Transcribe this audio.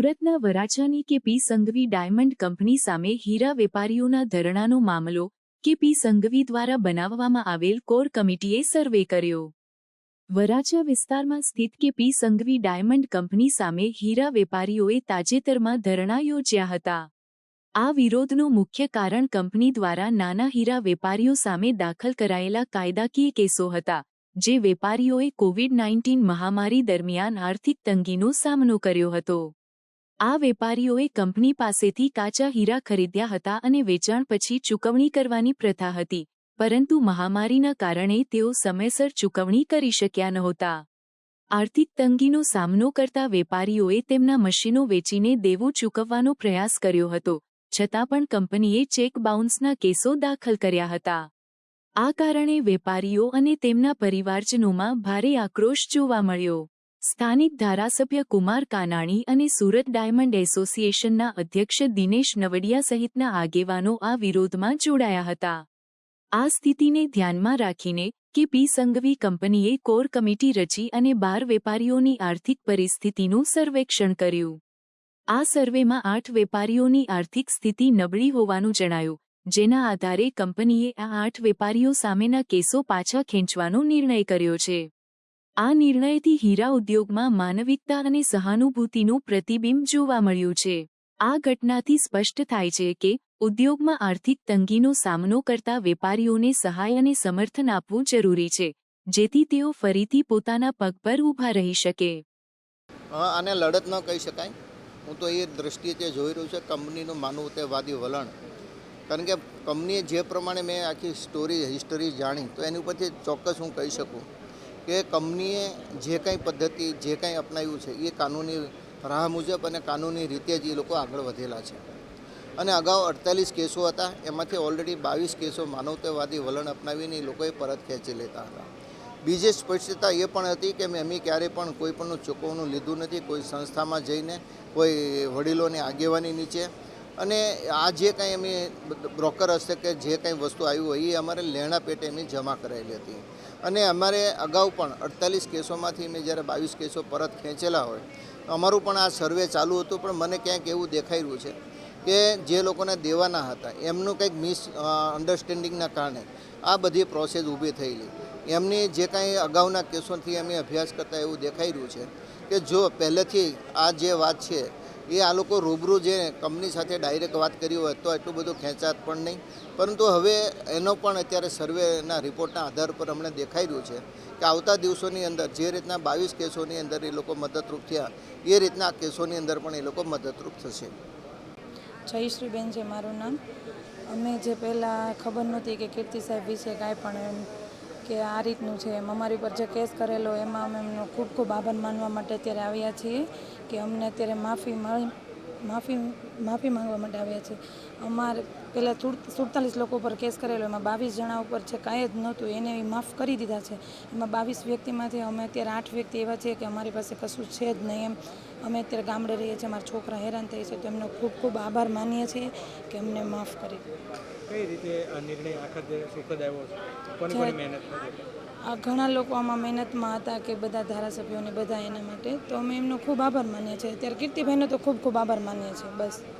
સુરતના વરાછાની કે પી Sanghvi diamond company સામે હીરા વેપારીઓના ધરણાનો મામલો કે પી સંઘવી દ્વારા બનાવવામાં આવેલ કોર કમિટીએ સર્વે કર્યો. વરાછા વિસ્તારમાં સ્થિત કે પી સંઘવી ડાયમંડ કંપની સામે હીરા વેપારીઓએ તાજેતરમાં ધરણા યોજ્યા હતા. આ વિરોધનું મુખ્ય કારણ કંપની દ્વારા નાના હીરા વેપારીઓ સામે દાખલ કરાયેલા કાયદાકીય કેસો હતા, જે વેપારીઓએ કોવિડ નાઇન્ટીન મહામારી દરમિયાન આર્થિક તંગીનો સામનો કર્યો હતો. આ વેપારીઓએ કંપની પાસેથી કાચા હીરા ખરીદ્યા હતા અને વેચાણ પછી ચૂકવણી કરવાની પ્રથા હતી, પરંતુ મહામારીના કારણે તેઓ સમયસર ચૂકવણી કરી શક્યા નહોતા. આર્થિક તંગીનો સામનો કરતા વેપારીઓએ તેમના મશીનો વેચીને દેવું ચૂકવવાનો પ્રયાસ કર્યો હતો, છતાં પણ કંપનીએ ચેક બાઉન્સના કેસો દાખલ કર્યા હતા. આ કારણે વેપારીઓ અને તેમના પરિવારજનોમાં ભારે આક્રોશ જોવા મળ્યો. સ્થાનિક ધારાસભ્ય કુમાર કાનાણી અને સુરત ડાયમંડ એસોસિએશનના અધ્યક્ષ દિનેશ નવડિયા સહિતના આગેવાનો આ વિરોધમાં જોડાયા હતા. આ સ્થિતિને ધ્યાનમાં રાખીને કે પી સંઘવી કંપનીએ કોર કમિટી રચી અને બાર વેપારીઓની આર્થિક પરિસ્થિતિનું સર્વેક્ષણ કર્યું. આ સર્વેમાં આઠ વેપારીઓની આર્થિક સ્થિતિ નબળી હોવાનું જણાયું, જેના આધારે કંપનીએ આ આઠ વેપારીઓ સામેના કેસો પાછા ખેંચવાનો નિર્ણય કર્યો છે. આ નિર્ણયથી હીરા ઉદ્યોગમાં માનવિકતા અને સહાનુભૂતિનું પ્રતિબિંબ જોવા મળ્યું છે. આ ઘટનાથી સ્પષ્ટ થાય છે કે, ઉદ્યોગમાં આર્થિક તંગીનો સામનો કરતા વેપારીઓને સહાય અને સમર્થન આપવું જરૂરી છે, જેથી તેઓ ફરીથી પોતાના પગ પર ઊભા રહી શકે. આને લડત ન કહી શકાય. હું તો એ દ્રષ્ટિએ તે જોઈ રહ્યું છે, કંપનીનું માનવતાવાદી વલણ. કારણ કે કંપનીએ જે પ્રમાણે મેં આખી સ્ટોરી હિસ્ટરી જાણી, તો એની ઉપરથી ચોક્કસ હું કહી શકું. કે કંપનીએ જે કંઈ પદ્ધતિ, જે કંઈ અપનાવ્યું છે, એ કાનૂની રાહ મુજબ અને કાનૂની રીતે જ એ લોકો આગળ વધેલા છે. અને અગાઉ અડતાલીસ કેસો હતા, એમાંથી ઓલરેડી બાવીસ કેસો માનવતાવાદી વલણ અપનાવીને એ લોકોએ પરત ખેંચી લેતા હતા. બીજી સ્પષ્ટતા એ પણ હતી કે મેં અમે ક્યારેય પણ કોઈ પણનું ચૂકવણું લીધું નથી, કોઈ સંસ્થામાં જઈને, કોઈ વડીલોની આગેવાની નીચે. અને આ જે કંઈ અમે બ્રોકર હશે કે જે કંઈ વસ્તુ આવી હોય, એ અમારે લેણા પેટે અમે જમા કરાયેલી હતી. અને અમારે અગાઉ પણ અડતાલીસ કેસોમાંથી મેં જ્યારે બાવીસ કેસો પરત ખેંચેલા હોય અમારું પણ આ સર્વે ચાલુ હતું, પણ મને ક્યાંક એવું દેખાઈ રહ્યું છે કે જે લોકોને દેવાના હતા, એમનું કંઈક મિસ અન્ડરસ્ટેન્ડિંગના કારણે આ બધી પ્રોસેસ ઊભી થયેલી. એમની જે કાંઈ અગાઉના કેસોથી અમે અભ્યાસ કરતા એવું દેખાઈ રહ્યું છે કે જો પહેલેથી આ જે વાત છે એ આ લોકો રૂબરૂ જે કંપની સાથે ડાયરેક્ટ વાત કરી હોય તો એટલું બધું ખેંચાત પણ નહીં. પરંતુ હવે એનો પણ અત્યારે સર્વેના રિપોર્ટના આધાર પર અમને દેખાઈ રહ્યું છે કે આવતા દિવસોની અંદર જે રીતના બાવીસ કેસોની અંદર એ લોકો મદદરૂપ થયા, એ રીતના કેસોની અંદર પણ એ લોકો મદદરૂપ થશે. જયશ્રીબેન છે મારું નામ. અમે જે પહેલાં ખબર નહોતી કે કીર્તિ સાહેબ વિશે કાંઈ પણ કે આ રીતનું છે. એમ અમારી ઉપર જે કેસ કરેલો, એમાં અમે એમનો ખૂબ ખૂબ આભાર માનવા માટે અત્યારે આવ્યા છીએ કે અમને અત્યારે માફી મળી, માફી માફી માંગવા માટે આવ્યા છે. અમારે પહેલાં સુડતાલીસ લોકો પર કેસ કરેલો એમાં બાવીસ જણા ઉપર છે કાંઈ જ નહોતું એને માફ કરી દીધા છે. એમાં બાવીસ વ્યક્તિમાંથી અમે અત્યારે આઠ વ્યક્તિ એવા છે કે અમારી પાસે કશું છે જ નહીં એમ. અમે અત્યારે ગામડે રહીએ છીએ અમારા છોકરા હેરાન થઈ છે તો એમનો ખૂબ ખૂબ આભાર માનીએ છીએ કે અમને માફ કરી. કઈ રીતે આ નિર્ણય આખા સુખદ આવ્યો છે? કોની કોની મહેનત ઘણા લોકો આમાં મહેનતમાં હતા કે બધા ધારાસભ્યોને બધા એના માટે તો અમે એમનો ખૂબ આભાર માનીએ છીએ. અત્યારે કીર્તિભાઈનો તો ખૂબ ખૂબ આભાર માનીએ છીએ બસ.